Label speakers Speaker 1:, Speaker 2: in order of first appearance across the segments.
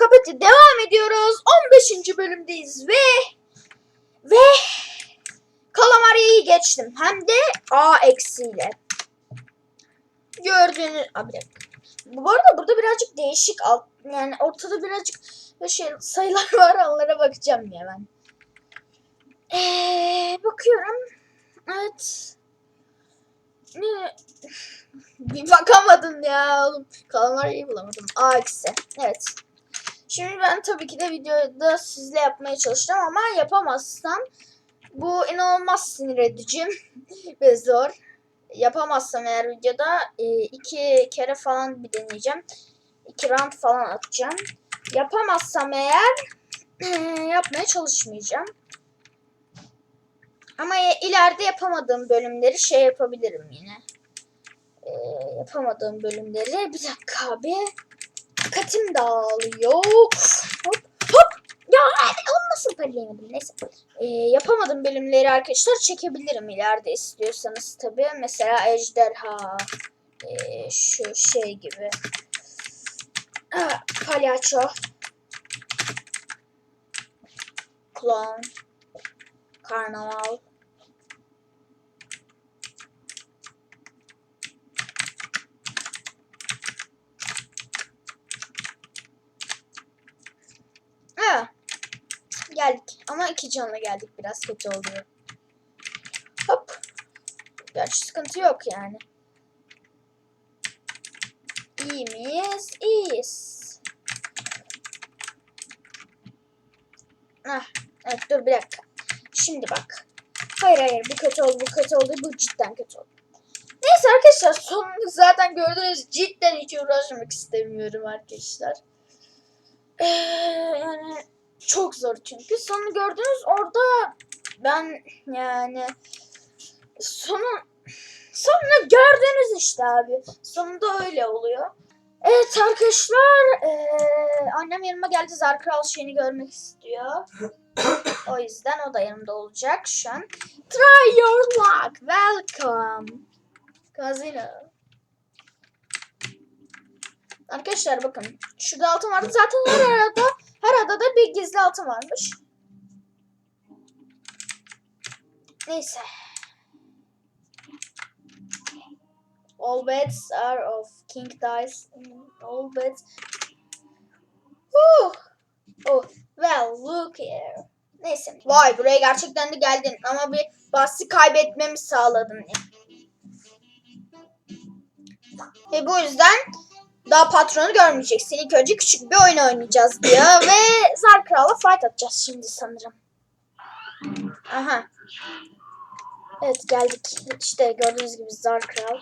Speaker 1: Kapeti devam ediyoruz. 15. bölümdeyiz ve ve Kalamari'yi geçtim. Hem de A eksiyle. Gördüğünüz... Dakika. Bu arada burada birazcık değişik alt yani ortada birazcık şey sayılar var onlara bakacağım ya ben. Ee, bakıyorum. Evet. Ne? Bir bakamadım ya oğlum. Kalamari'yi bulamadım. A eksi. Evet. Şimdi ben tabii ki de videoda sizle yapmaya çalışacağım ama yapamazsam bu inanılmaz sinir edici ve zor. Yapamazsam eğer videoda e, iki kere falan bir deneyeceğim. İki round falan atacağım. Yapamazsam eğer yapmaya çalışmayacağım. Ama ileride yapamadığım bölümleri şey yapabilirim yine. E, yapamadığım bölümleri bir dakika abi. Dikkatim dağılıyor. Hop hop. Ya onu nasıl parlayamadım neyse. E, yapamadığım bölümleri arkadaşlar çekebilirim ileride istiyorsanız tabi. Mesela ejderha. E, şu şey gibi. Ah, palyaço. Clown. Karnaval. Ha. Geldik. Ama iki canla geldik. Biraz kötü oluyor. Hop. Gerçi sıkıntı yok yani. İyi miyiz? İyiyiz. Ah, evet dur bir dakika. Şimdi bak. Hayır hayır bu kötü oldu bu kötü oldu bu cidden kötü oldu. Neyse arkadaşlar sonunu zaten gördünüz. Cidden hiç uğraşmak istemiyorum arkadaşlar. Ee, yani çok zor çünkü. Sonunu gördünüz orada ben yani sonu sonunu gördünüz işte abi. Sonunda öyle oluyor. Evet arkadaşlar ee, annem yanıma geldi Zar Kral şeyini görmek istiyor. o yüzden o da yanımda olacak şu an. Try your luck. Welcome. Casino. Arkadaşlar bakın. Şurada altın vardı. Zaten her arada her adada bir gizli altın varmış. Neyse. All bets are of king dice. All bets. Whew. Oh, well, look here. Neyse. Vay buraya gerçekten de geldin ama bir bahsi kaybetmemi sağladın. Ve bu yüzden daha patronu görmeyeceksin. İlk önce küçük bir oyun oynayacağız diyor ve Zar Kral'la fight atacağız şimdi sanırım. Aha. Evet geldik. İşte gördüğünüz gibi Zar Kral.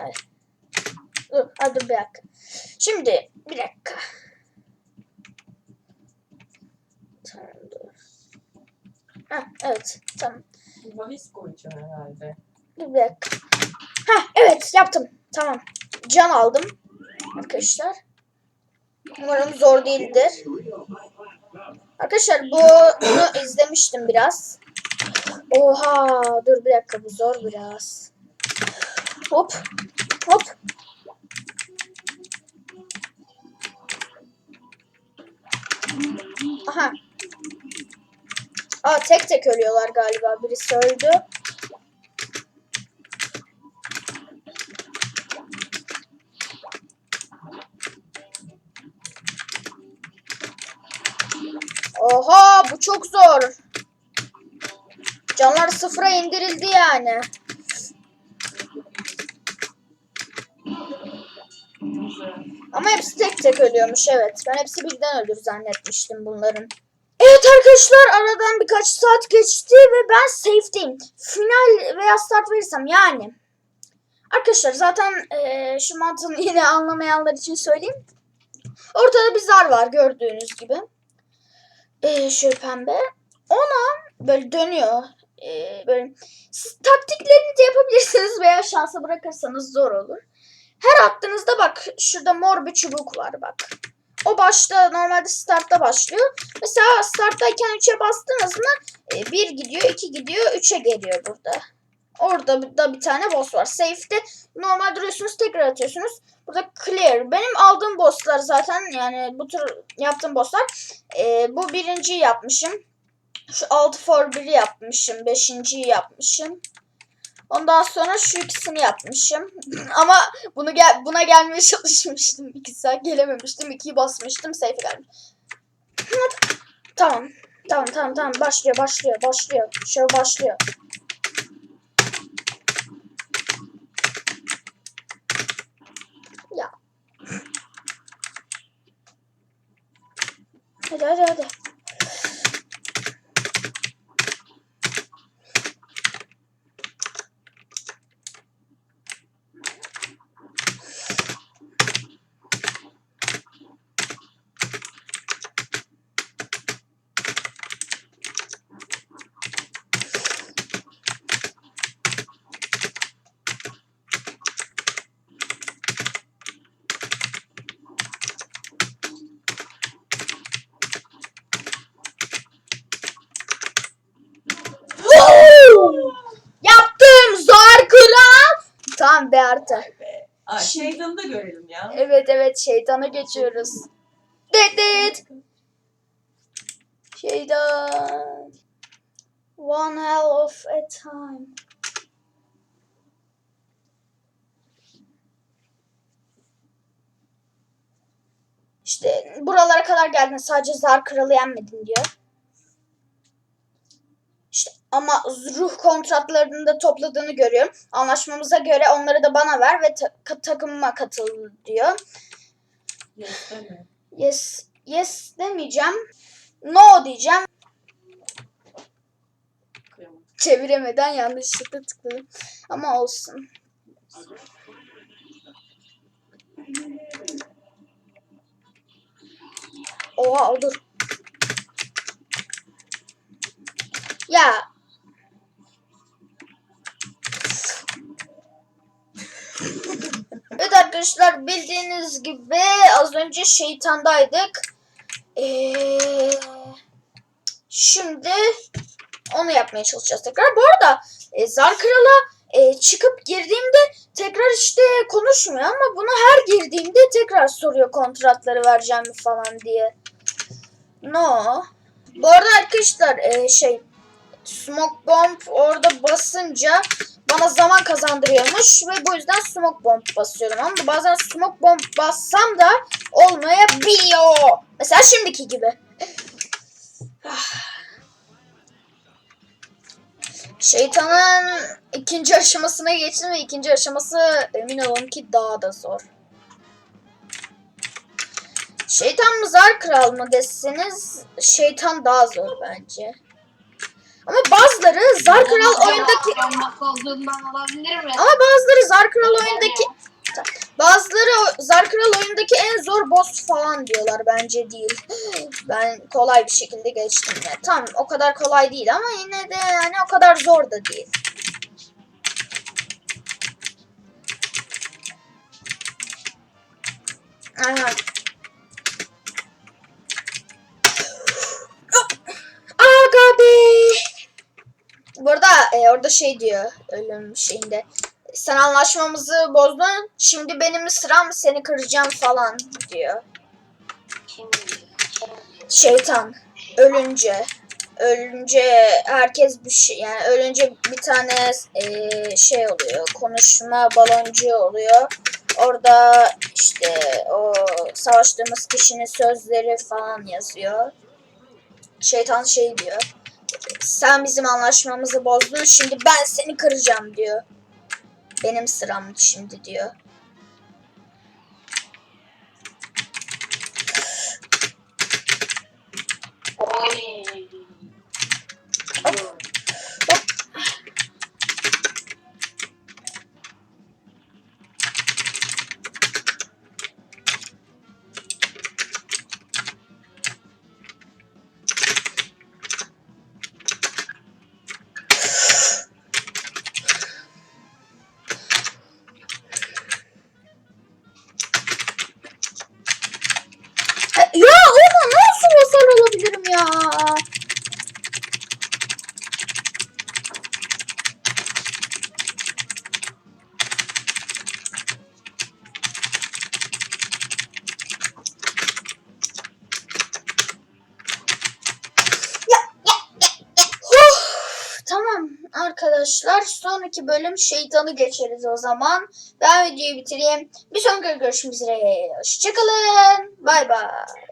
Speaker 1: Evet. Dur, hadi bir dakika. Şimdi bir dakika. Tamam dur. Heh, evet tamam.
Speaker 2: Valiz koyacağım herhalde.
Speaker 1: Dur bir dakika. Heh, evet yaptım. Tamam. Can aldım. Arkadaşlar. Umarım zor değildir. Arkadaşlar bu bunu izlemiştim biraz. Oha dur bir dakika bu zor biraz. Hop hop. Aha. Aa tek tek ölüyorlar galiba. Birisi öldü. Oha bu çok zor. Canlar sıfıra indirildi yani. Ama hepsi tek tek ölüyormuş evet. Ben hepsi birden ölür zannetmiştim bunların. Evet arkadaşlar aradan birkaç saat geçti ve ben safe'deyim. Final veya start verirsem yani. Arkadaşlar zaten eee, şu mantığını yine anlamayanlar için söyleyeyim. Ortada bir zar var gördüğünüz gibi. Eee şöyle pembe. Ona böyle dönüyor. Eee, böyle siz taktiklerini de yapabilirsiniz veya şansa bırakırsanız zor olur. Her attığınızda bak şurada mor bir çubuk var bak. O başta normalde startta başlıyor. Mesela starttayken 3'e bastınız mı 1 gidiyor, 2 gidiyor, 3'e geliyor burada. Orada da bir tane boss var. Safe'de normal duruyorsunuz tekrar atıyorsunuz. Burada clear. Benim aldığım bosslar zaten yani bu tür yaptığım bosslar. Ee, bu birinciyi yapmışım. Şu 6 for 1'i yapmışım. Beşinciyi yapmışım. Ondan sonra şu ikisini yapmışım. Ama bunu gel buna gelmeye çalışmıştım. 2 saat gelememiştim. 2'yi basmıştım. Safe gelmiş. Tamam. Tamam tamam tamam. Başlıyor başlıyor başlıyor. Show başlıyor. Ya. Hadi hadi hadi. Woo! Yaptım zor kral.
Speaker 2: Aa, Shaden'ı da görelim ya.
Speaker 1: Evet evet şeytana geçiyoruz. Dit dit. Şeytan. One hell of a time. İşte buralara kadar geldin sadece zar kralı yenmedin diyor. Ama ruh kontratlarını da topladığını görüyorum. Anlaşmamıza göre onları da bana ver ve ta- takımıma katıl diyor.
Speaker 2: Yes, mi?
Speaker 1: Yes, yes demeyeceğim. No diyeceğim.
Speaker 2: Kıyamam.
Speaker 1: Çeviremeden yanlışlıkla tıkladım. Ama olsun. Oha olur. Ya. Evet arkadaşlar bildiğiniz gibi az önce şeytandaydık. Ee, şimdi onu yapmaya çalışacağız tekrar. Bu arada e, Zar Kral'a e, çıkıp girdiğimde tekrar işte konuşmuyor ama bunu her girdiğimde tekrar soruyor kontratları vereceğim mi falan diye. No. Bu arada arkadaşlar e, şey Smoke Bomb orada basınca bana zaman kazandırıyormuş ve bu yüzden Smoke Bomb basıyorum ama bazen Smoke Bomb bassam da olmayabiliyor. Mesela şimdiki gibi. Şeytanın ikinci aşamasına geçtim ve ikinci aşaması emin olun ki daha da zor. Şeytan mı zar kral mı deseniz şeytan daha zor bence. Ama bazıları zar kral oyundaki ama bazıları zar kral oyundaki bazıları zar kral oyundaki en zor boss falan diyorlar bence değil. Ben kolay bir şekilde geçtim ya. Tam o kadar kolay değil ama yine de yani o kadar zor da değil. Aha. Bu arada e, orada şey diyor ölüm şeyinde. Sen anlaşmamızı bozdun. Şimdi benim sıram seni kıracağım falan diyor. Şeytan ölünce ölünce herkes bir şey yani ölünce bir tane e, şey oluyor konuşma baloncu oluyor orada işte o savaştığımız kişinin sözleri falan yazıyor şeytan şey diyor sen bizim anlaşmamızı bozdun şimdi ben seni kıracağım diyor benim sıram şimdi diyor
Speaker 3: Oy.
Speaker 1: Arkadaşlar sonraki bölüm şeytanı geçeriz o zaman. Ben videoyu bitireyim. Bir sonraki görüşmek üzere. Hoşçakalın. Bay bay.